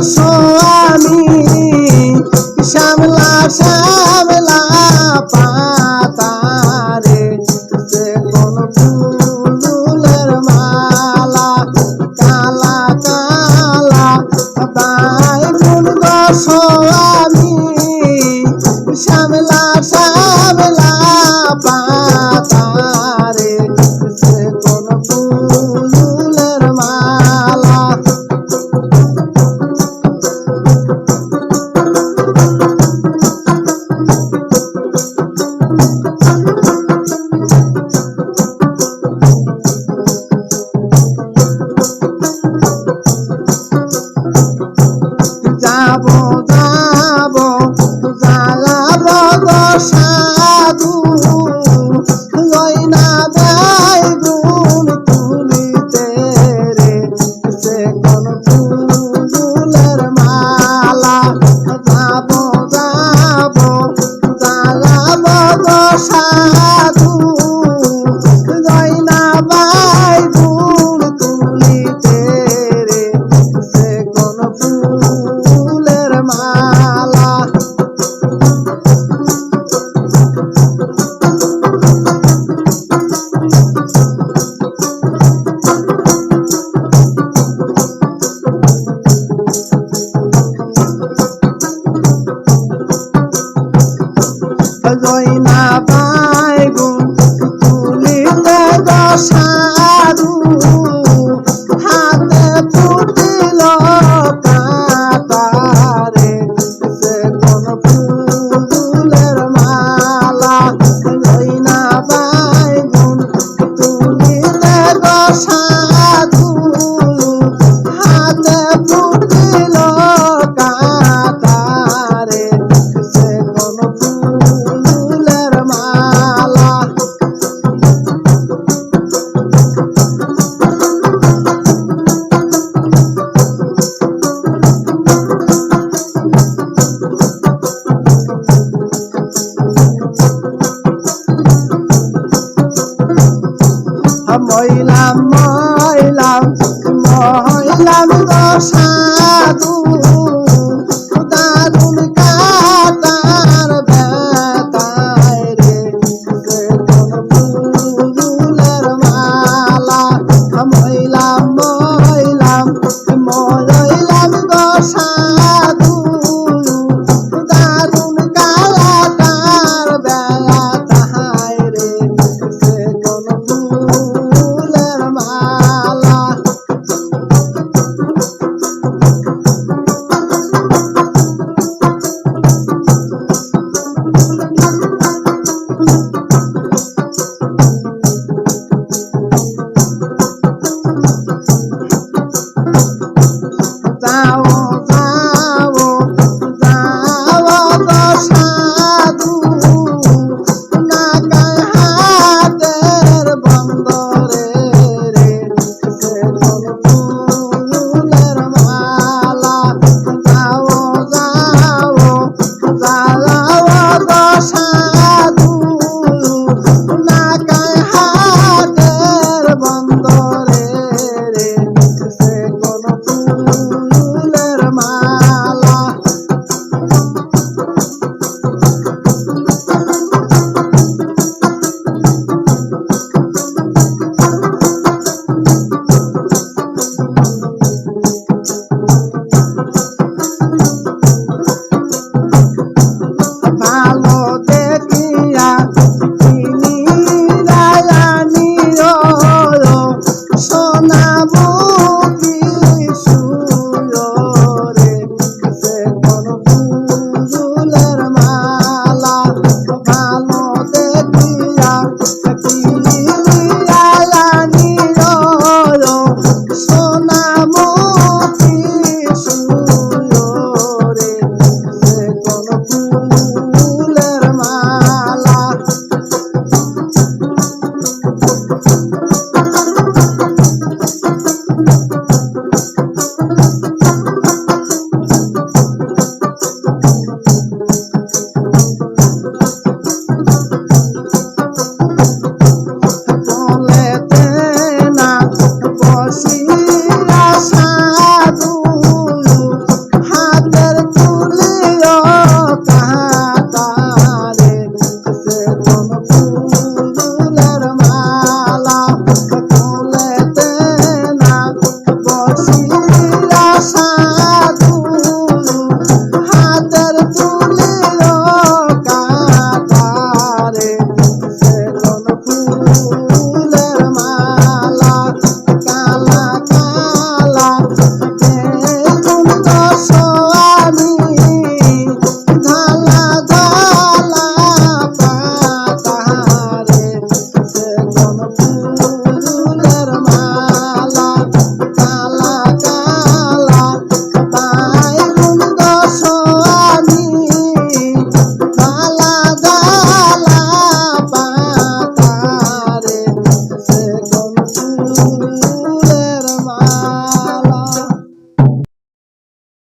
আসো শ্যামলা শ্যামলা পাতারে যে কোন ফুলের মালা কালা কালা তাই ফুল গো আমি। মহিলা মহিলা মহিলা সাধু